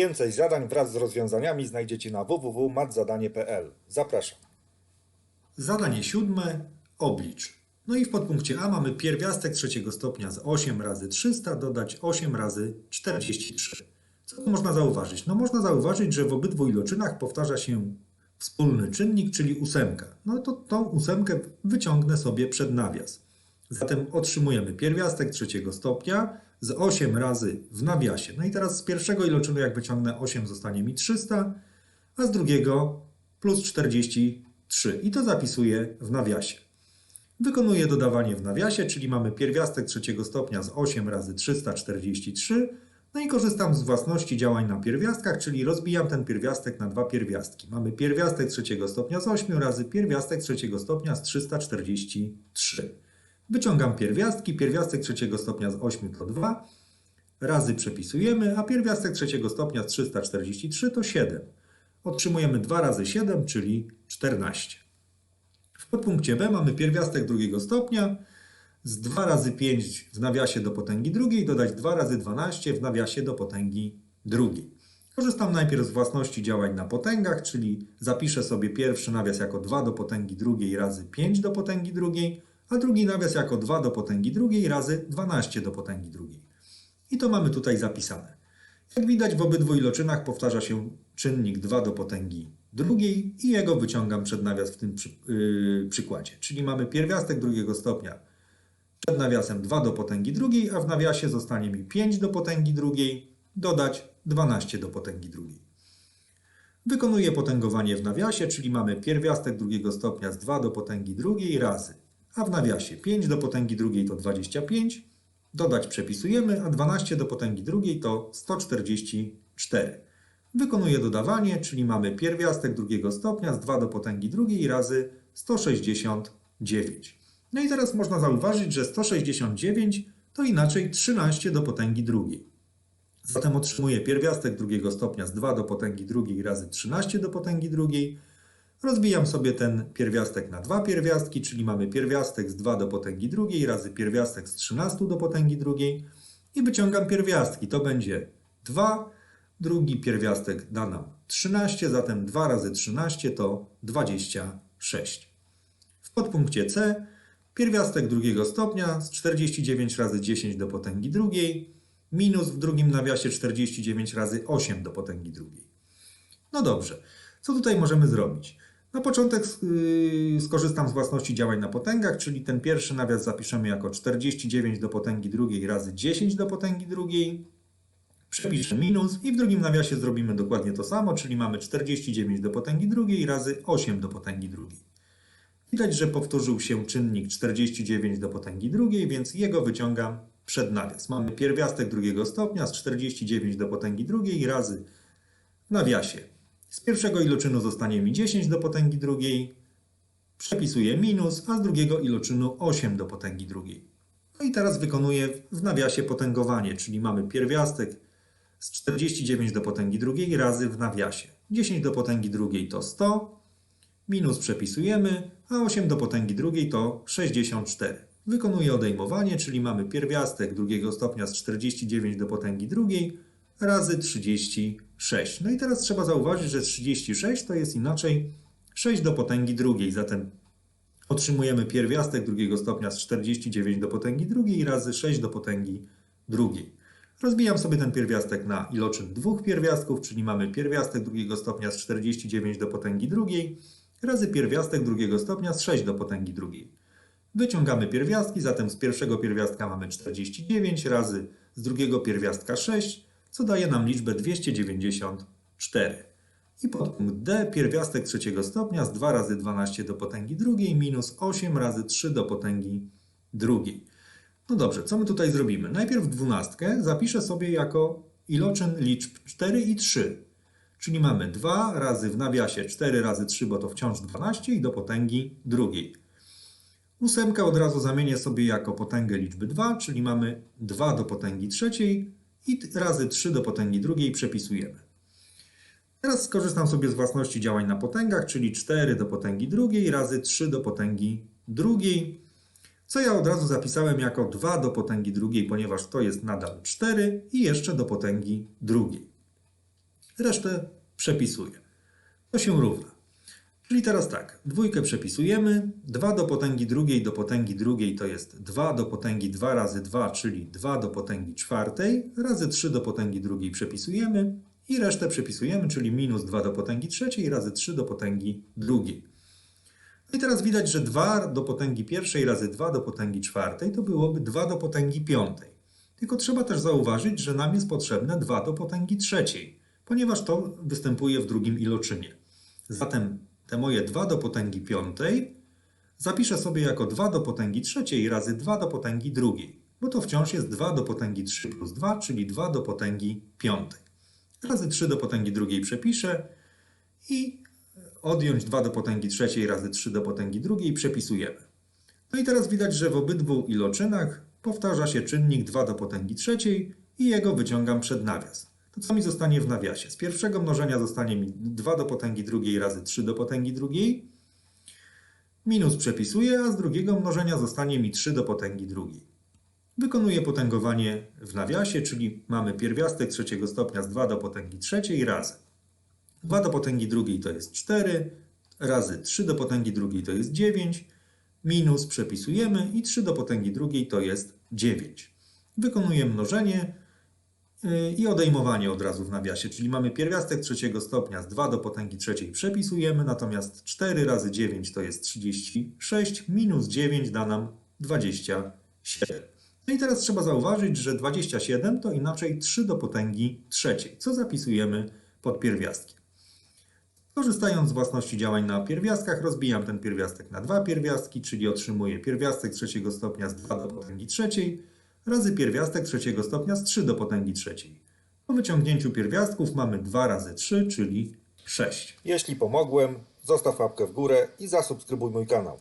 Więcej zadań wraz z rozwiązaniami znajdziecie na www.matzadanie.pl. Zapraszam. Zadanie siódme. Oblicz. No i w podpunkcie A mamy pierwiastek trzeciego stopnia z 8 razy 300 dodać 8 razy 43. Co tu można zauważyć? No można zauważyć, że w obydwu iloczynach powtarza się wspólny czynnik, czyli ósemka. No to tą ósemkę wyciągnę sobie przed nawias. Zatem otrzymujemy pierwiastek trzeciego stopnia z 8 razy w nawiasie. No i teraz z pierwszego iloczynu jak wyciągnę 8 zostanie mi 300, a z drugiego plus 43 i to zapisuję w nawiasie. Wykonuję dodawanie w nawiasie, czyli mamy pierwiastek trzeciego stopnia z 8 razy 343. No i korzystam z własności działań na pierwiastkach, czyli rozbijam ten pierwiastek na dwa pierwiastki. Mamy pierwiastek trzeciego stopnia z 8 razy pierwiastek trzeciego stopnia z 343. Wyciągam pierwiastki, pierwiastek trzeciego stopnia z 8 to 2, razy przepisujemy, a pierwiastek trzeciego stopnia z 343 to 7. Otrzymujemy 2 razy 7, czyli 14. W podpunkcie B mamy pierwiastek drugiego stopnia z 2 razy 5 w nawiasie do potęgi drugiej dodać 2 razy 12 w nawiasie do potęgi drugiej. Korzystam najpierw z własności działań na potęgach, czyli zapiszę sobie pierwszy nawias jako 2 do potęgi drugiej razy 5 do potęgi drugiej, a drugi nawias jako 2 do potęgi drugiej razy 12 do potęgi drugiej. I to mamy tutaj zapisane. Jak widać w obydwu iloczynach powtarza się czynnik 2 do potęgi drugiej i jego wyciągam przed nawias w tym przy, yy, przykładzie. Czyli mamy pierwiastek drugiego stopnia przed nawiasem 2 do potęgi drugiej, a w nawiasie zostanie mi 5 do potęgi drugiej, dodać 12 do potęgi drugiej. Wykonuję potęgowanie w nawiasie, czyli mamy pierwiastek drugiego stopnia z 2 do potęgi drugiej razy, a w nawiasie 5 do potęgi drugiej to 25, dodać przepisujemy, a 12 do potęgi drugiej to 144. Wykonuję dodawanie, czyli mamy pierwiastek drugiego stopnia z 2 do potęgi drugiej razy 169. No i teraz można zauważyć, że 169 to inaczej 13 do potęgi drugiej. Zatem otrzymuję pierwiastek drugiego stopnia z 2 do potęgi drugiej razy 13 do potęgi drugiej. Rozbijam sobie ten pierwiastek na dwa pierwiastki, czyli mamy pierwiastek z 2 do potęgi drugiej razy pierwiastek z 13 do potęgi drugiej i wyciągam pierwiastki. To będzie 2, drugi pierwiastek da nam 13, zatem 2 razy 13 to 26. W podpunkcie C pierwiastek drugiego stopnia z 49 razy 10 do potęgi drugiej minus w drugim nawiasie 49 razy 8 do potęgi drugiej. No dobrze, co tutaj możemy zrobić? Na początek yy, skorzystam z własności działań na potęgach, czyli ten pierwszy nawias zapiszemy jako 49 do potęgi drugiej razy 10 do potęgi drugiej. Przepiszę minus i w drugim nawiasie zrobimy dokładnie to samo, czyli mamy 49 do potęgi drugiej razy 8 do potęgi drugiej. Widać, że powtórzył się czynnik 49 do potęgi drugiej, więc jego wyciągam przed nawias. Mamy pierwiastek drugiego stopnia z 49 do potęgi drugiej razy w nawiasie. Z pierwszego iloczynu zostanie mi 10 do potęgi drugiej, przepisuję minus, a z drugiego iloczynu 8 do potęgi drugiej. No i teraz wykonuję w nawiasie potęgowanie, czyli mamy pierwiastek z 49 do potęgi drugiej razy w nawiasie. 10 do potęgi drugiej to 100, minus przepisujemy, a 8 do potęgi drugiej to 64. Wykonuję odejmowanie, czyli mamy pierwiastek drugiego stopnia z 49 do potęgi drugiej razy 36. No i teraz trzeba zauważyć, że 36 to jest inaczej 6 do potęgi drugiej, zatem otrzymujemy pierwiastek drugiego stopnia z 49 do potęgi drugiej razy 6 do potęgi drugiej. Rozbijam sobie ten pierwiastek na iloczyn dwóch pierwiastków, czyli mamy pierwiastek drugiego stopnia z 49 do potęgi drugiej razy pierwiastek drugiego stopnia z 6 do potęgi drugiej. Wyciągamy pierwiastki, zatem z pierwszego pierwiastka mamy 49 razy z drugiego pierwiastka 6, co daje nam liczbę 294. I podpunkt D, pierwiastek trzeciego stopnia z 2 razy 12 do potęgi drugiej minus 8 razy 3 do potęgi drugiej. No dobrze, co my tutaj zrobimy? Najpierw dwunastkę zapiszę sobie jako iloczyn liczb 4 i 3. Czyli mamy 2 razy w nawiasie 4 razy 3, bo to wciąż 12 i do potęgi drugiej. Ósemkę od razu zamienię sobie jako potęgę liczby 2, czyli mamy 2 do potęgi trzeciej i razy 3 do potęgi drugiej przepisujemy. Teraz skorzystam sobie z własności działań na potęgach, czyli 4 do potęgi drugiej razy 3 do potęgi drugiej, co ja od razu zapisałem jako 2 do potęgi drugiej, ponieważ to jest nadal 4 i jeszcze do potęgi drugiej. resztę przepisuję. To się równa. Czyli teraz tak, dwójkę przepisujemy, 2 do potęgi drugiej do potęgi drugiej to jest 2 do potęgi 2 razy 2, czyli 2 do potęgi czwartej, razy 3 do potęgi drugiej przepisujemy i resztę przepisujemy, czyli minus 2 do potęgi trzeciej razy 3 do potęgi drugiej. No i teraz widać, że 2 do potęgi pierwszej razy 2 do potęgi czwartej to byłoby 2 do potęgi piątej. Tylko trzeba też zauważyć, że nam jest potrzebne 2 do potęgi trzeciej, ponieważ to występuje w drugim iloczynie. Zatem te moje 2 do potęgi piątej zapiszę sobie jako 2 do potęgi trzeciej razy 2 do potęgi drugiej, bo to wciąż jest 2 do potęgi 3 plus 2, czyli 2 do potęgi piątej. Razy 3 do potęgi drugiej przepiszę i odjąć 2 do potęgi trzeciej razy 3 do potęgi drugiej przepisujemy. No i teraz widać, że w obydwu iloczynach powtarza się czynnik 2 do potęgi trzeciej i jego wyciągam przed nawias. To co mi zostanie w nawiasie? Z pierwszego mnożenia zostanie mi 2 do potęgi drugiej razy 3 do potęgi drugiej. Minus przepisuję, a z drugiego mnożenia zostanie mi 3 do potęgi drugiej. Wykonuję potęgowanie w nawiasie, czyli mamy pierwiastek trzeciego stopnia z 2 do potęgi trzeciej razy 2 do potęgi drugiej to jest 4, razy 3 do potęgi drugiej to jest 9, minus przepisujemy i 3 do potęgi drugiej to jest 9. Wykonuję mnożenie i odejmowanie od razu w nawiasie, czyli mamy pierwiastek trzeciego stopnia z 2 do potęgi trzeciej przepisujemy, natomiast 4 razy 9 to jest 36, minus 9 da nam 27. No i teraz trzeba zauważyć, że 27 to inaczej 3 do potęgi trzeciej, co zapisujemy pod pierwiastkiem. Korzystając z własności działań na pierwiastkach, rozbijam ten pierwiastek na dwa pierwiastki, czyli otrzymuję pierwiastek trzeciego stopnia z 2 do potęgi trzeciej razy pierwiastek trzeciego stopnia z 3 do potęgi trzeciej. Po wyciągnięciu pierwiastków mamy 2 razy 3, czyli 6. Jeśli pomogłem, zostaw łapkę w górę i zasubskrybuj mój kanał.